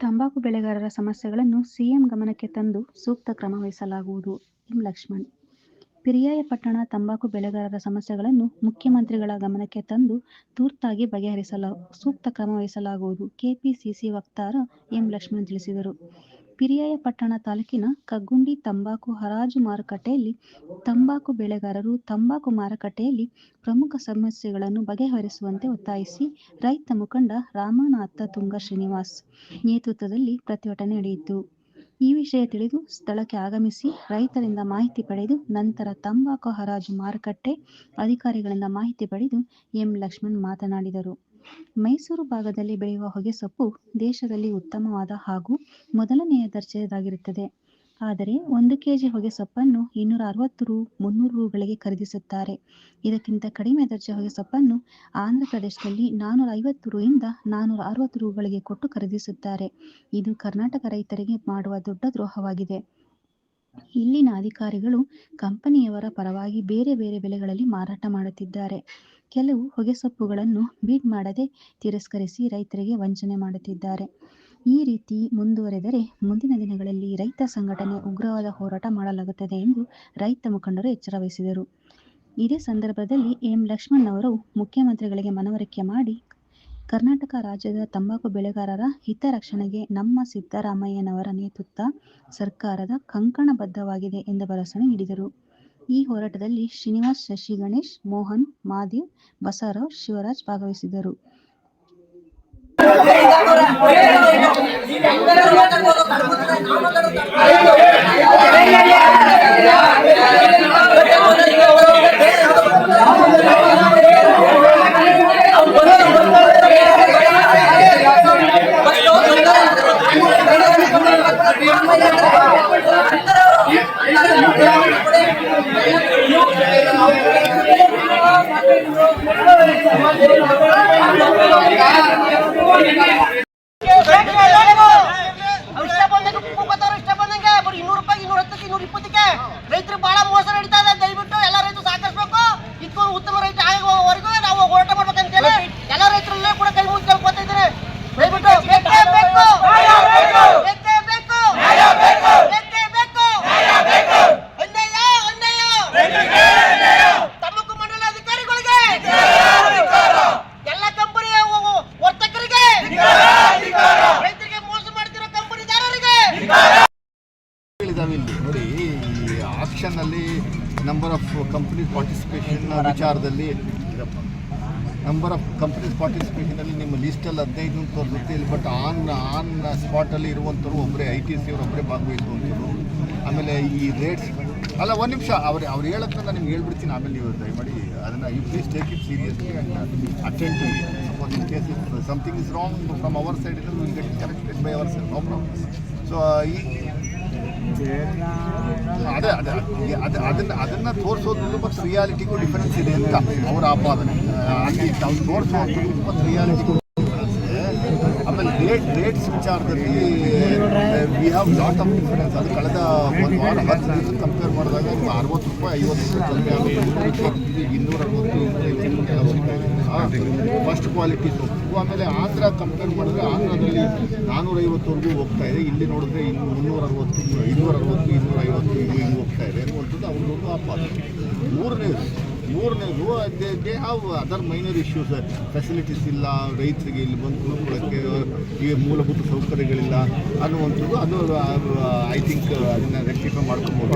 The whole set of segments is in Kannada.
ತಂಬಾಕು ಬೆಳೆಗಾರರ ಸಮಸ್ಯೆಗಳನ್ನು ಸಿಎಂ ಗಮನಕ್ಕೆ ತಂದು ಸೂಕ್ತ ಕ್ರಮ ವಹಿಸಲಾಗುವುದು. ಎಂ ಲಕ್ಷ್ಮಣ್. ಪಿರಿಯಾಯ ಪಟ್ಟಣ ತಂಬಾಕು ಬೆಳೆಗಾರರ ಸಮಸ್ಯೆಗಳನ್ನು ಮುಖ್ಯಮಂತ್ರಿಗಳ ಗಮನಕ್ಕೆ ತಂದು ತುರ್ತಾಗಿ ಬಗೆಹರಿಸಲು, ಸೂಕ್ತ ಕ್ರಮ ವಹಿಸಲಾಗುವುದು. ಕೆಪಿಸಿಸಿ ವಕ್ತಾರ ಎಂ ಲಕ್ಷ್ಮಣ್ ತಿಳಿಸಿದರು. ಪಿರಿಯಾಯ ಪಟ್ಟಣ ತಾಲೂಕಿನ ಕಗ್ಗುಂಡಿ ತಂಬಾಕು ಹರಾಜು ಮಾರುಕಟ್ಟೆಯಲ್ಲಿ ತಂಬಾಕು ಬೆಳೆಗಾರರು ತಂಬಾಕು ಮಾರುಕಟ್ಟೆಯಲ್ಲಿ ಪ್ರಮುಖ ಸಮಸ್ಯೆಗಳನ್ನು ಬಗೆಹರಿಸುವಂತೆ ಒತ್ತಾಯಿಸಿ ರೈತ ಮುಖಂಡ ರಾಮನಾಥ ತುಂಗ ಶ್ರೀನಿವಾಸ್ ನೇತೃತ್ವದಲ್ಲಿ ಪ್ರತಿಭಟನೆ ನಡೆಯಿತು. ಈ ವಿಷಯ ತಿಳಿದು ಸ್ಥಳಕ್ಕೆ ಆಗಮಿಸಿ ರೈತರಿಂದ ಮಾಹಿತಿ ಪಡೆದು ನಂತರ ತಂಬಾಕು ಹರಾಜು ಮಾರುಕಟ್ಟೆ ಅಧಿಕಾರಿಗಳಿಂದ ಮಾಹಿತಿ ಪಡೆದು ಎಂ ಲಕ್ಷ್ಮಣ್ ಮಾತನಾಡಿದರು. ಮೈಸೂರು ಭಾಗದಲ್ಲಿ ಬೆಳೆಯುವ ಹೊಗೆಸೊಪ್ಪು ದೇಶದಲ್ಲಿ ಉತ್ತಮವಾದ ಹಾಗೂ ಮೊದಲನೆಯ ದರ್ಜೆಯದಾಗಿರುತ್ತದೆ. ಆದರೆ ಒಂದು ಕೆಜಿ ಹೊಗೆಸೊಪ್ಪನ್ನು ಇನ್ನೂರ ಅರವತ್ತು ರು, ಮುನ್ನೂರು ರುಗಳಿಗೆ ಖರೀದಿಸುತ್ತಾರೆ. ಇದಕ್ಕಿಂತ ಕಡಿಮೆ ದರ್ಜೆ ಹೊಗೆಸೊಪ್ಪನ್ನು ಆಂಧ್ರ ಪ್ರದೇಶದಲ್ಲಿ ನಾನೂರ ಐವತ್ತು ರುಯಿಂದ ನಾನೂರ ಅರವತ್ತು ರುಗಳಿಗೆ ಕೊಟ್ಟು ಖರೀದಿಸುತ್ತಾರೆ. ಇದು ಕರ್ನಾಟಕ ರೈತರಿಗೆ ಮಾಡುವ ದೊಡ್ಡ ದ್ರೋಹವಾಗಿದೆ. ಇಲ್ಲಿನ ಅಧಿಕಾರಿಗಳು ಕಂಪನಿಯವರ ಪರವಾಗಿ ಬೇರೆ ಬೇರೆ ಬೆಲೆಗಳಲ್ಲಿ ಮಾರಾಟ ಮಾಡುತ್ತಿದ್ದಾರೆ. ಕೆಲವು ಹೊಗೆಸೊಪ್ಪುಗಳನ್ನು ಬೀಡ್ ಮಾಡದೆ ತಿರಸ್ಕರಿಸಿ ರೈತರಿಗೆ ವಂಚನೆ ಮಾಡುತ್ತಿದ್ದಾರೆ. ಈ ರೀತಿ ಮುಂದುವರೆದರೆ ಮುಂದಿನ ದಿನಗಳಲ್ಲಿ ರೈತ ಸಂಘಟನೆ ಉಗ್ರವಾದ ಹೋರಾಟ ಮಾಡಲಾಗುತ್ತದೆ ಎಂದು ರೈತ ಮುಖಂಡರು ಎಚ್ಚರ ವಹಿಸಿದರು ಇದೇ ಸಂದರ್ಭದಲ್ಲಿ ಎಂ. ಲಕ್ಷ್ಮಣ್ ಅವರು ಮುಖ್ಯಮಂತ್ರಿಗಳಿಗೆ ಮನವರಿಕೆ ಮಾಡಿ, ಕರ್ನಾಟಕ ರಾಜ್ಯದ ತಂಬಾಕು ಬೆಳೆಗಾರರ ಹಿತರಕ್ಷಣೆಗೆ ನಮ್ಮ ಸಿದ್ದರಾಮಯ್ಯನವರ ನೇತೃತ್ವ ಸರ್ಕಾರದ ಕಂಕಣಬದ್ಧವಾಗಿದೆ ಎಂದು ಭರವಸೆ ನೀಡಿದರು. ಈ ಹೋರಾಟದಲ್ಲಿ ಶ್ರೀನಿವಾಸ್ ಶಶಿ ಗಣೇಶ್ ಮೋಹನ್ ಮಾದೇವ್ ಬಸಾರಾವ್ ಶಿವರಾಜ್ ಭಾಗವಹಿಸಿದ್ದರು. ಹತ್ತಕ್ಕೆ ಇನ್ನೂರ ಇಪ್ಪತ್ತಕ್ಕೆ ರೈತರು ಬಹಳ ಮೋಸ ನಡೀತಾ ಇದೆ. ದಯವಿಟ್ಟು ಎಲ್ಲ ರೈತರು ಸಹಕರಿಸಬೇಕು. ಇದಕ್ಕೂ ಉತ್ತಮ ರೈತ ಆಗುವವರೆಗೂ ನಾವು ಹೋರಾಟ ಮಾಡ್ಬೇಕಂತೇಳಿ ಎಲ್ಲ ರೈತರಲ್ಲೇ ಕೂಡ ಇದಾವೆ ಇಲ್ಲಿ ನೋಡಿ, ಈ ಆಕ್ಷನ್ನಲ್ಲಿ ನಂಬರ್ ಆಫ್ ಕಂಪ್ನಿ ಪಾರ್ಟಿಸಿಪೇಷನ್ ವಿಚಾರದಲ್ಲಿ ನಂಬರ್ ಆಫ್ ಕಂಪ್ನೀಸ್ ಪಾರ್ಟಿಸಿಪೇಷನಲ್ಲಿ ನಿಮ್ಮ ಲಿಸ್ಟಲ್ಲಿ ಹದಿನೈದು ತೋರಿಸುತ್ತೆ ಇಲ್ಲಿ ಬಟ್ ಆನ್ ಆನ್ ಸ್ಪಾಟಲ್ಲಿ ಇರುವಂಥವ್ರು ಒಬ್ಬರೇ ಐ ಟಿ ಸಿ ಒಬ್ಬರೇ ಭಾಗವಹಿಸುವಂಥವ್ರು. ಆಮೇಲೆ ಈ ರೇಟ್ಸ್ ಅಲ್ಲ ಒಂದು ನಿಮಿಷ, ಅವ್ರು ಅವ್ರು ಹೇಳೋದನ್ನ ನಾನು ನಿಮ್ಗೆ ಹೇಳ್ಬಿಡ್ತೀನಿ, ಆಮೇಲೆ ನೀವು ದಯಮಾಡಿ ಅದನ್ನು you please take it seriously and attend to suppose in case if something is wrong from our side ಇದ್ರೆ will get corrected by our side no problem so ಈ ಅದೇ ಅದೇ ಅದೇ ಅದನ್ನ ಅದನ್ನ ತೋರಿಸೋದ್ರಲ್ಲೂ ಮತ್ತು ರಿಯಾಲಿಟಿಗೂ ಡಿಫರೆನ್ಸ್ ಇದೆ ಅಂತ ಅವರ ಆಪಾದನೆ ಅಲ್ಲಿ ನಾವು ತೋರಿಸೋದು ಮತ್ತು ರಿಯಾಲಿಟಿಗೂ ಡಿಫರೆನ್ಸ್ ಇದೆ ಆಮೇಲೆ ರೇಟ್ ರೇಟ್ಸ್ ವಿಚಾರದಲ್ಲಿ we have lot of difference ಅದು ಕಳೆದ ಒಂದು ವಾರ ಹತ್ತು ದಿವಸ ಕಂಪೇರ್ ಮಾಡಿದಾಗ ನಿಮ್ಗೆ ಅರವತ್ತು ರೂಪಾಯಿ, ಐವತ್ತು ರೂಪಾಯಿ ಆಗುತ್ತೆ ಇನ್ನೂರ ಅರವತ್ತು ಇನ್ನೂರ ಫಸ್ಟ್ ಕ್ವಾಲಿಟಿ ಸೊಪ್ಪು ಆಮೇಲೆ ಆಂಧ್ರ ಕಂಪೇರ್ ಮಾಡಿದ್ರೆ ಆಂಧ್ರದಲ್ಲಿ ನಾನ್ನೂರೈವತ್ತವರೆಗೂ ಹೋಗ್ತಾ ಇದೆ. ಇಲ್ಲಿ ನೋಡಿದ್ರೆ ಇನ್ನು ಮುನ್ನೂರ ಅರವತ್ತು ಇನ್ನೂರ ಅರವತ್ತು ಇನ್ನೂರ ಐವತ್ತು ಹಿಂಗೆ ಹೋಗ್ತಾ ಇದೆ ಅನ್ನುವಂಥದ್ದು ಅವ್ರದ್ದು ಆಪಾದ ಮೂರನೇದು ಮೂರನೇದು they have other minor issues facilities ಇಲ್ಲ ರೈತರಿಗೆ ಇಲ್ಲಿ ಬಂದು ಉಳ್ಕೊಳ್ಳೋಕ್ಕೆ ಈ ಮೂಲಭೂತ ಸೌಕರ್ಯಗಳಿಲ್ಲ ಅನ್ನುವಂಥದ್ದು ಅದು ಐ ಥಿಂಕ್ ಅದನ್ನು ರೆಕ್ಟಿಫೈ ಮಾಡ್ಕೊಬೋದು.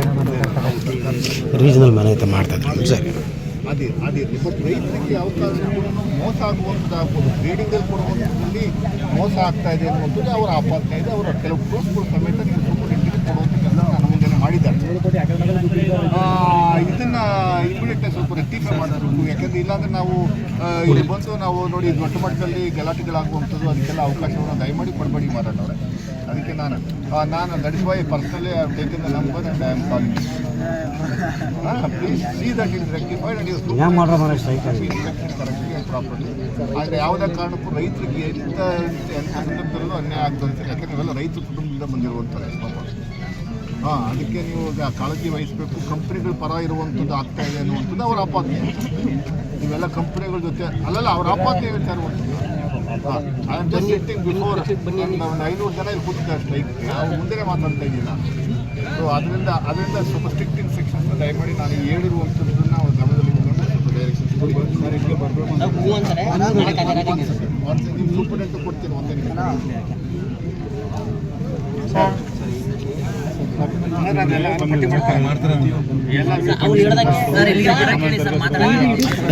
ರೀಜನಲ್ ಮನೆ ಮಾಡ್ತಾ ಇದ್ದಾರೆ ಸರಿ ಅದೇ ಅದೇ. ಬಟ್ ರೈತರಿಗೆ ಯಾವ ಕಾರಣಕ್ಕೂ ಮೋಸ ಆಗುವಂಥದ್ದಾಗ್ಬೋದು. ಬ್ರೀಡಿಂಗಲ್ಲಿ ಕೊಡುವಂಥದ್ದಲ್ಲಿ ಮೋಸ ಆಗ್ತಾ ಇದೆ ಅನ್ನುವಂಥದ್ದು ಅವರ ಆಪಾದನೆ ಇದೆ. ಅವರ ಕೆಲವು ಪ್ರೂಫ್ಗಳು ಸಮೇತ ನೀವು ಕೊಡುವಂಥ ಕೆಲಸ ನನ್ನ ಆ, ಇದನ್ನ ಇಮಿಡಿಯೇಟ್ ಸ್ವಲ್ಪ ರೆಕ್ಟಿಫೈ ಮಾಡಬೇಕು ಯಾಕಂದ್ರೆ ಇಲ್ಲಾಂದ್ರೆ ನಾವು ಇಲ್ಲಿ ಬಂದು ನಾವು ನೋಡಿ ದೊಡ್ಡ ಮಟ್ಟದಲ್ಲಿ ಗಲಾಟೆಗಳಾಗುವಂಥದ್ದು ಅದಕ್ಕೆಲ್ಲ ಅವಕಾಶವನ್ನು ದಯಮಾಡಿ ಕೊಡಬೇಡಿ ಮಾರಾಟವ್ರೆ ಅದಕ್ಕೆ ನಾನು ನಾನು that is why personally I taken the number and I am calling please see that is rectified and ಹೆಂಗ್ ಸ್ಟ್ರೈಕ್ ಆಗಿ? ಪ್ರಾಪರ್ಲಿ ಆದರೆ ಯಾವುದೇ ಕಾರಣಕ್ಕೂ ರೈತರಿಗೆ ಎಂಥ ಎಂಥ ಸಂದರ್ಭದಲ್ಲೂ ಅನ್ಯಾಯ ಆಗ್ತದೆ ಯಾಕಂದ್ರೆ ಇವೆಲ್ಲ ರೈತ ಕುಟುಂಬದಿಂದ ಬಂದಿರುವಂಥದ್ದು. ಪಾಪ ಹಾಂ ಅದಕ್ಕೆ ನೀವು ಕಾಳಜಿ ವಹಿಸಬೇಕು. ಕಂಪ್ನಿಗಳ ಪರ ಇರುವಂಥದ್ದು ಆಗ್ತಾ ಇದೆ ಅನ್ನುವಂಥದ್ದು ಅವರ ಆಪಾದನೆ ಇವೆಲ್ಲ ಕಂಪ್ನಿಗಳ ಜೊತೆ ಅಲ್ಲಲ್ಲ ಅವ್ರ ಆಪಾದನೆ ಹೇಳ್ತಾ ಇರುವಂಥದ್ದು ಬಿಫೋರ್ ಒಂದು ಐನೂರು ಜನ ಇಲ್ಲಿ ಕೂತಿದ್ದಾರೆ ಸ್ಟ್ರೈಕ್ ಅವ್ರು ಮುಂದೆ ಮಾತಾಡ್ತಾ ಇದ್ದಿಲ್ಲ ಸೊ ಅದರಿಂದ ಅದರಿಂದ ಸ್ವಲ್ಪ ಸ್ಟ್ರಿಕ್ಟಿಂಗ್ ಸೆಕ್ಷನ್ಸ್ ದಯಮಾಡಿ ನಾನು ಹೇಳಿರುವಂಥದ್ದನ್ನು ನಾವು ಗಮನದಲ್ಲಿ ಹೂ ಕೊಡ್ತೀನಿ ಒಂದೇ ನಿಮಿಷ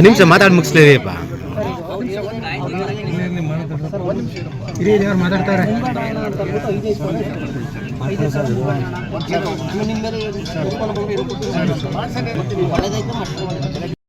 ನಿಮಿಷ ಮಾತಾಡಿ ಮುಗಿಸ್ಲೇರಿಯಪ್ಪ ಮಾತಾಡ್ತಾರೆ